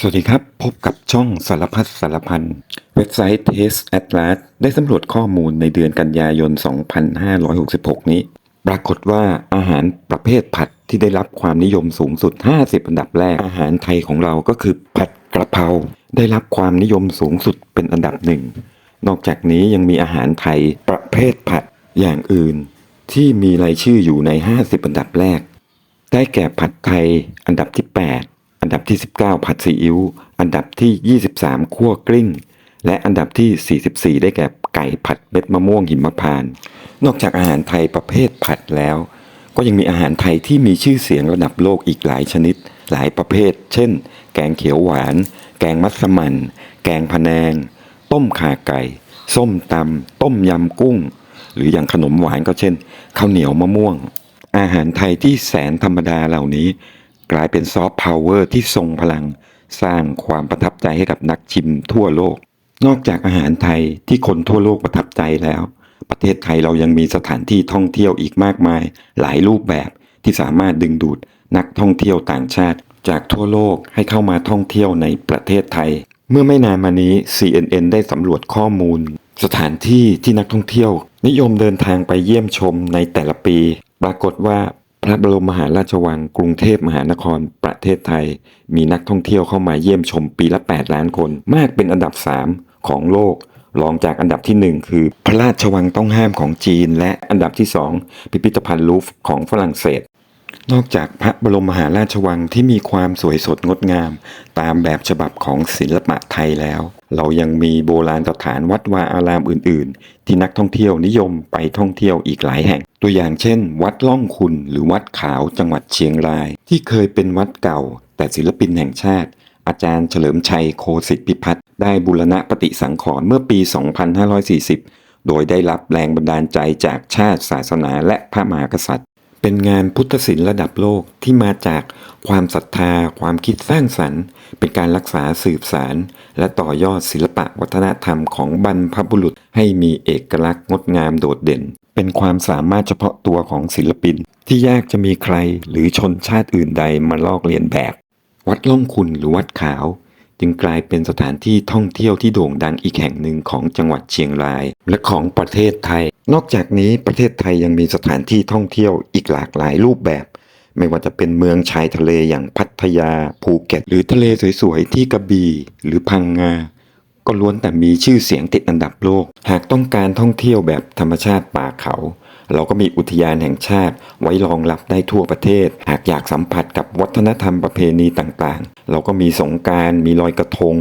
สวัสดีครับ พบกับช่องสารพัดสารพัน เว็บไซต์ Taste Atlas ได้สำรวจข้อมูลในเดือนกันยายน 2566 นี้ ปรากฏว่าอาหารประเภทผัดที่ได้รับความนิยมสูงสุด 50 อันดับแรก อาหารไทยของเราก็คือผัดกระเพราได้รับความนิยมสูงสุดเป็นอันดับหนึ่ง นอกจากนี้ยังมีอาหารไทยประเภทผัดอย่างอื่น ที่มีรายชื่ออยู่ใน 50 อันดับแรก ได้แก่ผัดไทยอันดับที่ 8 อันดับที่ 19 ผัดซีอิ๊ว อันดับที่ 23คั่วกลิ้ง และอันดับที่ 44 ได้แก่ไก่ผัดเม็ดมะม่วงหิมพานต์นอกจากอาหารไทยประเภทผัดแล้ว ก็ยังมีอาหารไทยที่มีชื่อเสียงระดับโลกอีกหลายชนิด หลายประเภท เช่น แกงเขียวหวาน แกงมัสมั่น แกงพะแนง ต้มข่าไก่ ส้มตำต้มยำกุ้ง หรืออย่างขนมหวานก็เช่นข้าวเหนียวมะม่วง อาหารไทยที่แสนธรรมดาเหล่านี้ กลายเป็นซอฟต์พาวเวอร์ที่ทรงพลัง สร้างความประทับใจให้กับนักชิมทั่วโลก นอกจากอาหารไทยที่คนทั่วโลกประทับใจแล้ว ประเทศไทยเรายังมีสถานที่ท่องเที่ยวอีกมากมาย หลายรูปแบบที่สามารถดึงดูดนักท่องเที่ยวต่างชาติ จากทั่วโลกให้เข้ามาท่องเที่ยวในประเทศไทย เมื่อไม่นานมานี้ CNN ได้สำรวจข้อมูล สถานที่ที่นักท่องเที่ยว นิยมเดินทางไปเยี่ยมชมในแต่ละปี ปรากฏว่า พระบรมมหาราชวังกรุงเทพมหานครประเทศไทย มีนักท่องเที่ยวเข้ามาเยี่ยมชมปีละ 8 ล้านคน มากเป็นอันดับ 3 ของโลกรองจากอันดับทีหนึ่1 คือ พระราชวังต้องห้ามของจีน และอันดับที่ 2 พิพิธภัณฑ์ลูฟของฝรั่งเศส นอกจากพระบรมมหาราชวังที่มีความสวยสดงดงาม ตามแบบฉบับของศิลปะไทยแล้ว เรายังมีโบราณสถานวัดวาอารามอื่น ๆ ที่นักท่องเที่ยวนิยมไปท่องเที่ยวอีกหลายแห่ง ตัวอย่างเช่น วัดล่องคุณหรือวัดขาวจังหวัดเชียงราย ที่เคยเป็นวัดเก่า แต่ศิลปินแห่งชาติ อาจารย์เฉลิมชัยโคสิทธิพิพัฒน์ได้บูรณะปฏิสังขรณ์เมื่อปี 2540 โดยได้รับแรงบันดาลใจจากชาติศาสนาและพระมหากษัตริย์ เป็นงานพุทธศิลป์ระดับโลกที่มาจากความศรัทธา ความคิดสร้างสรรค์ เป็นการรักษาสืบสาร และต่อยอดศิลปะวัฒนธรรมของบรรพบุรุษ ให้มีเอกลักษณ์งดงามโดดเด่น เป็นความสามารถเฉพาะตัวของศิลปิน ที่ยากจะมีใครหรือชนชาติอื่นใดมาลอกเลียนแบบ วัดล่องคุณหรือวัดขาว จึงกลายเป็นสถานที่ท่องเที่ยวที่โด่งดังอีกแห่งหนึ่งของจังหวัดเชียงราย และของประเทศไทย นอกจากนี้ประเทศไทยยังมีสถานที่ท่องเที่ยวอีกหลากหลายรูปแบบ ไม่ว่าจะเป็นเมืองชายทะเลอย่างพัทยา ภูเก็ต หรือทะเลสวยๆที่กระบี่หรือพังงาก็ล้วนแต่มีชื่อเสียงติดอันดับโลก หากต้องการท่องเที่ยวแบบธรรมชาติป่าเขา เราก็มีอุทยานแห่งชาติไว้รองรับได้ทั่วประเทศ หากอยากสัมผัสกับวัฒนธรรมประเพณีต่างๆ เราก็มีสงการมีลอยกระทง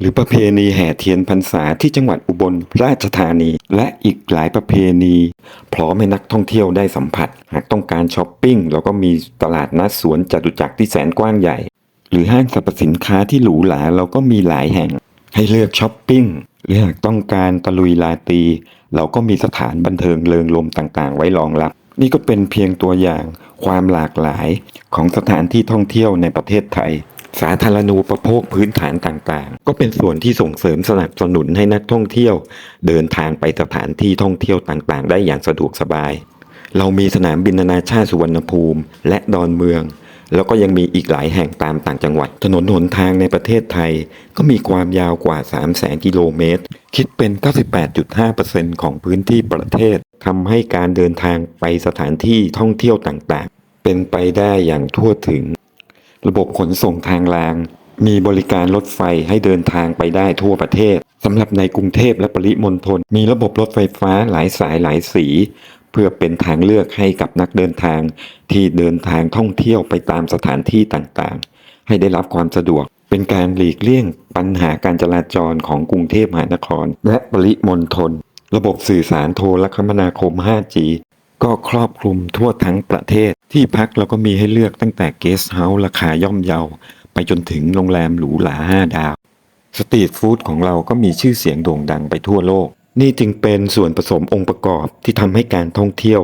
หรือประเพณีแห่เทียนพรรษาที่จังหวัดอุบลราชธานี และอีกหลายประเพณี พร้อมให้นักท่องเที่ยวได้สัมผัส หากต้องการช้อปปิ้งเราก็มีตลาดนัดสวนจตุจักรที่แสนกว้างใหญ่ หรือห้างสรรพสินค้าที่หรูหราเราก็มีหลายแห่ง ให้เลือกช้อปปิ้งหรือหากต้องการตะลุยลาตี เราก็มีสถานบันเทิงเริงรมต่างๆ ไว้รองรับ นี่ก็เป็นเพียงตัวอย่างความหลากหลายของสถานที่ท่องเที่ยวในประเทศไทย สาธารณูปโภคพื้นฐานต่างๆ ก็เป็นส่วนที่ส่งเสริมสนับสนุนให้นักท่องเที่ยว เดินทางไปสถานที่ท่องเที่ยวต่างๆ ได้อย่างสะดวกสบาย เรามีสนามบินนานาชาติสุวรรณภูมิ และดอนเมือง แล้วก็ยังมีอีกหลายแห่งตามต่างจังหวัด ถนนหนทางในประเทศไทย ก็มีความยาวกว่า 3 0 0แสนกิโลเมตร คิดเป็น 98.5%ของพื้นที่ประเทศทำให้การเดินทางไปสถานที่ท่องเที่ยวต่างๆ เป็นไปได้อย่างทั่วถึง ระบบขนส่งทางราง มีบริการรถไฟให้เดินทางไปได้ทั่วประเทศสำหรับในกรุงเทพและปริมณฑลมีระบบรถไฟฟ้าหลายสายหลายสี เพื่อเป็นทางเลือกให้กับนักเดินทาง ที่เดินทางท่องเที่ยวไปตามสถานที่ต่างๆ ให้ได้รับความสะดวก เป็นการหลีกเลี่ยงปัญหาการจราจรของกรุงเทพมหานคร และปริมณฑลระบบสื่อสารโทรคมนาคม 5G ก็ครอบคลุมทั่วทั้งประเทศ ที่พักเราก็มีให้เลือกตั้งแต่เกสต์เฮาส์ราคาย่อมเยา ไปจนถึงโรงแรมหรูหรา5ดาว สตรีทฟู้ดของเราก็มีชื่อเสียงโด่งดังไปทั่วโลก นี่จึงเป็นส่วนผสมองค์ประกอบที่ทำให้การท่องเที่ยว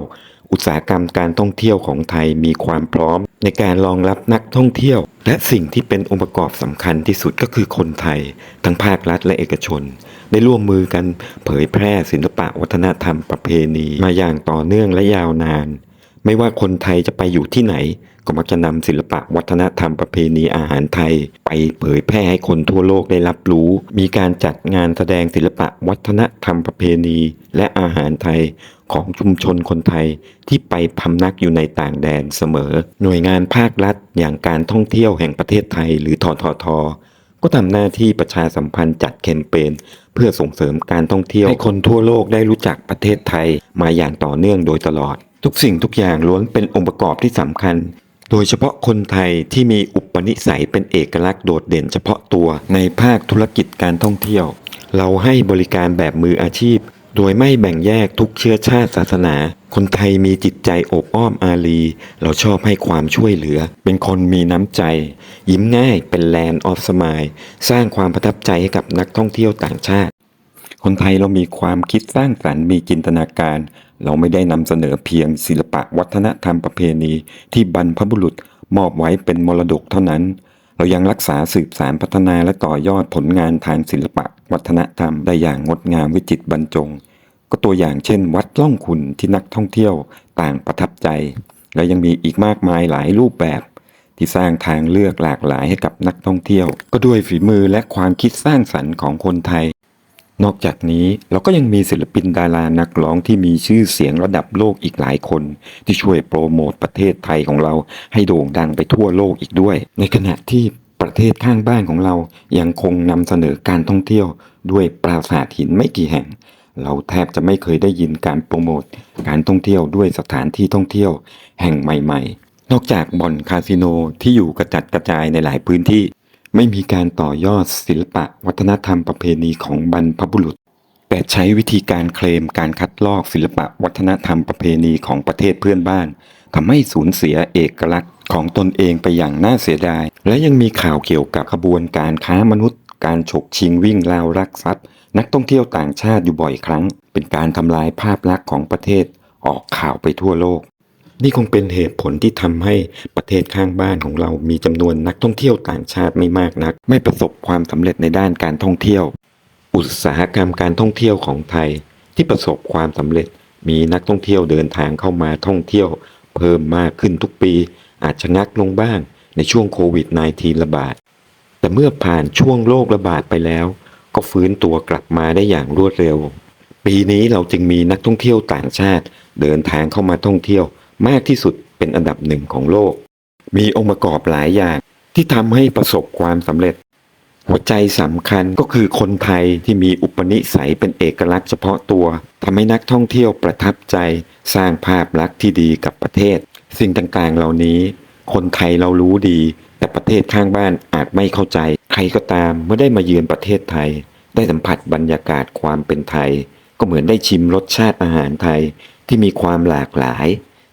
อุตสาหกรรมการท่องเที่ยวของไทยมีความพร้อม ในการรองรับนักท่องเที่ยว และสิ่งที่เป็นองค์ประกอบสำคัญที่สุดก็คือคนไทย ทั้งภาครัฐและเอกชน ได้ร่วมมือกันเผยแพร่ศิลปะวัฒนธรรมประเพณี มาอย่างต่อเนื่องและยาวนาน ไม่ว่าคนไทยจะไปอยู่ที่ไหน ก็มักจะนำศิลปะวัฒนธรรมประเพณีอาหารไทย ไปเผยแพร่ให้คนทั่วโลกได้รับรู้ มีการจัดงานแสดงศิลปะวัฒนธรรมประเพณี และอาหารไทยของชุมชนคนไทยที่ไปพำนักอยู่ในต่างแดนเสมอ หน่วยงานภาครัฐ อย่างการท่องเที่ยวแห่งประเทศไทย หรือทททก็ทำหน้าที่ประชาสัมพันธ์จัดแคมเปญเพื่อส่งเสริมการท่องเที่ยวให้คนทั่วโลกได้รู้จักประเทศไทยมาอย่างต่อเนื่องโดยตลอด ทุกสิ่งทุกอย่างล้วนเป็นองค์ประกอบที่สำคัญ โดยเฉพาะคนไทยที่มีอุปนิสัยเป็นเอกลักษณ์โดดเด่นเฉพาะตัวในภาคธุรกิจการท่องเที่ยว เราให้บริการแบบมืออาชีพ โดยไม่แบ่งแยกทุกเชื้อชาติศาสนา คนไทยมีจิตใจอบอ้อมอารี เราชอบให้ความช่วยเหลือ เป็นคนมีน้ำใจ ยิ้มง่ายเป็นแลนด์ออฟสมายสร้างความประทับใจให้กับนักท่องเที่ยวต่างชาติ คนไทยเรามีความคิดสร้างสรรค์มีจินตนาการ เราไม่ได้นำเสนอเพียงศิลปะวัฒนธรรมประเพณีที่บรรพบุรุษมอบไว้เป็นมรดกเท่านั้น เรายังรักษาสืบสารพัฒนาและต่อยอดผลงานทางศิลปะวัฒนธรรมได้อย่างงดงามวิจิตรบรรจง ก็ตัวอย่างเช่น วัดล่องขุนที่นักท่องเที่ยวต่างประทับใจ และยังมีอีกมากมายหลายรูปแบบ ที่สร้างทางเลือกหลากหลายให้กับนักท่องเที่ยว ก็ด้วยฝีมือและความคิดสร้างสรรค์ของคนไทย นอกจากนี้เราก็ยังมีศิลปินดารานักร้องที่มีชื่อเสียงระดับโลกอีกหลายคน ที่ช่วยโปรโมทประเทศไทยของเราให้โด่งดังไปทั่วโลกอีกด้วย ในขณะที่ประเทศข้างบ้านของเรายังคงนำเสนอการท่องเที่ยว ด้วยปราสาทหินไม่กี่แห่ง เราแทบจะไม่เคยได้ยินการโปรโมทการท่องเที่ยวด้วยสถานที่ท่องเที่ยวแห่งใหม่ ๆ นอกจากบ่อนคาสิโนที่อยู่กระจัดกระจายในหลายพื้นที่ ไม่มีการต่อยอดศิลปะวัฒนธรรมประเพณีของบรรพบุรุษ แต่ใช้วิธีการเคลมการคัดลอกศิลปะวัฒนธรรมประเพณีของประเทศเพื่อนบ้านทำให้สูญเสียเอกลักษณ์ของตนเองไปอย่างน่าเสียดาย และยังมีข่าวเกี่ยวกับขบวนการค้ามนุษย์ การฉกชิงวิ่งราวรักทรัพย์ นักท่องเที่ยวต่างชาติอยู่บ่อยครั้ง เป็นการทำลายภาพลักษณ์ของประเทศออกข่าวไปทั่วโลก นี่คงเป็นเหตุผลที่ทำให้ประเทศข้างบ้านของเรามีจำนวนนักท่องเที่ยวต่างชาติไม่มากนัก ไม่ประสบความสำเร็จในด้านการท่องเที่ยว อุตสาหกรรมการท่องเที่ยวของไทย ที่ประสบความสำเร็จมีนักท่องเที่ยวเดินทางเข้ามาท่องเที่ยว เพิ่มมากขึ้นทุกปี อาจชะงักลงบ้างในช่วงโควิด -19 ระบาด แต่เมื่อผ่านช่วงโรคระบาดไปแล้ว ก็ฟื้นตัวกลับมาได้อย่างรวดเร็ว ปีนี้เราจึงมีนักท่องเที่ยวต่างชาติ เดินทางเข้ามาท่องเที่ยว มากที่สุดเป็นอันดับหนึ่งของโลก มีองค์ประกอบหลายอย่างที่ทำให้ประสบความสำเร็จ หัวใจสำคัญก็คือคนไทยที่มีอุปนิสัยเป็นเอกลักษณ์เฉพาะตัวทำให้นักท่องเที่ยวประทับใจ สร้างภาพลักษณ์ที่ดีกับประเทศ สิ่งต่างๆเหล่านี้ คนไทยเรารู้ดี แต่ประเทศข้างบ้านอาจไม่เข้าใจ ใครก็ตามเมื่อได้มาเยือนประเทศไทย ได้สัมผัสบรรยากาศความเป็นไทย ก็เหมือนได้ชิมรสชาติอาหารไทยที่มีความหลากหลาย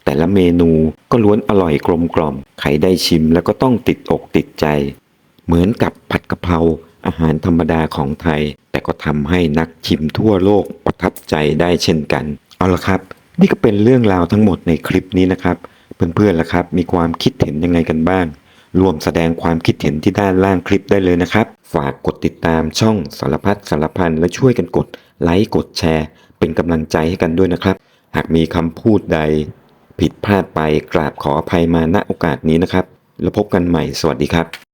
แต่ละเมนูก็ล้วนอร่อยกลมกล่อม ใครได้ชิมแล้วก็ต้องติดอกติดใจ เหมือนกับผัดกะเพราอาหารธรรมดาของไทย แต่ก็ทำให้นักชิมทั่วโลกประทับใจได้เช่นกัน เอาละครับ นี่ก็เป็นเรื่องราวทั้งหมดในคลิปนี้นะครับ เพื่อนๆล่ะครับ มีความคิดเห็นยังไงกันบ้างรวมแสดงความคิดเห็นที่ด้านล่างคลิปได้เลยนะครับ ฝากกดติดตามช่องสารพัดสารพันและช่วยกันกดไลค์กดแชร์ เป็นกำลังใจให้กันด้วยนะครับ หากมีคำพูดใด ผิดพลาดไปกราบขออภัยมาณโอกาสนี้นะครับ แล้วพบกันใหม่สวัสดีครับ